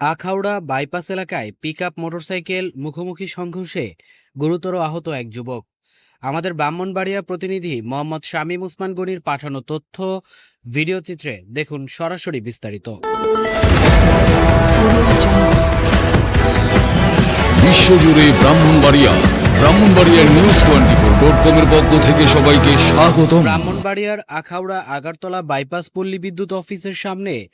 Akhaura bypass এলাকায় pickup motorcycle মুখোমুখি সংঘর্ষে গুরুতর আহত এক যুবক। আমাদের ব্রাহ্মণবাড়িয়া প্রতিনিধি মোহাম্মদ শামীম উসমান গনির পাঠানো তথ্য, ভিডিও চিত্রে দেখুন সরাসরি বিস্তারিত। বিশ্বজুড়ে ব্রাহ্মণবাড়িয়া, ব্রাহ্মণবাড়িয়ার নিউজ টোয়েন্টি ফোর পক্ষ থেকে সবাইকে স্বাগতম। ব্রাহ্মণবাড়িয়ার আখাউড়া আগারতলা বাইপাস পল্লী বিদ্যুৎ অফিসের সামনে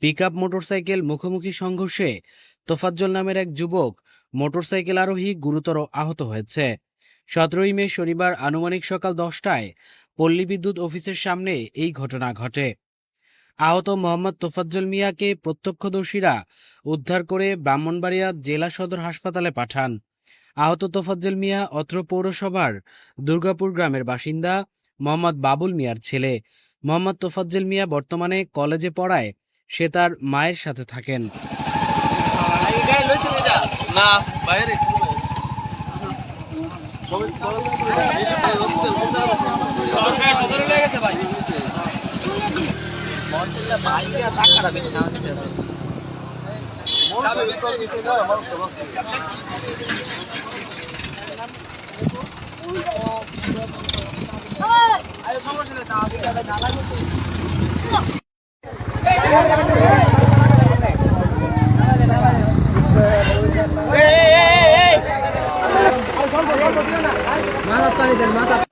পিকআপ মোটরসাইকেল মুখোমুখি সংঘর্ষে তোফাজ্জল নামের এক যুবক মোটরসাইকেল আরোহী গুরুতর আহত হয়েছে। সতেরোই মে শনিবার আনুমানিক সকাল দশটায় পল্লী বিদ্যুৎ অফিসের সামনে এই ঘটনা ঘটে। আহত মোহাম্মদ তোফাজ্জল মিয়াকে প্রত্যক্ষদর্শীরা উদ্ধার করে ব্রাহ্মণবাড়িয়া জেলা সদর হাসপাতালে পাঠান। আহত তোফাজ্জল মিয়া, অত্র পৌরসভার দুর্গাপুর গ্রামের বাসিন্দা মোহাম্মদ বাবুল মিয়ার ছেলে। মোহাম্মদ তোফাজ্জল মিয়া বর্তমানে কলেজে পড়ায়, সে তার মায়ের সাথে থাকেন। বাইরে কই এটা আসলে মোয়া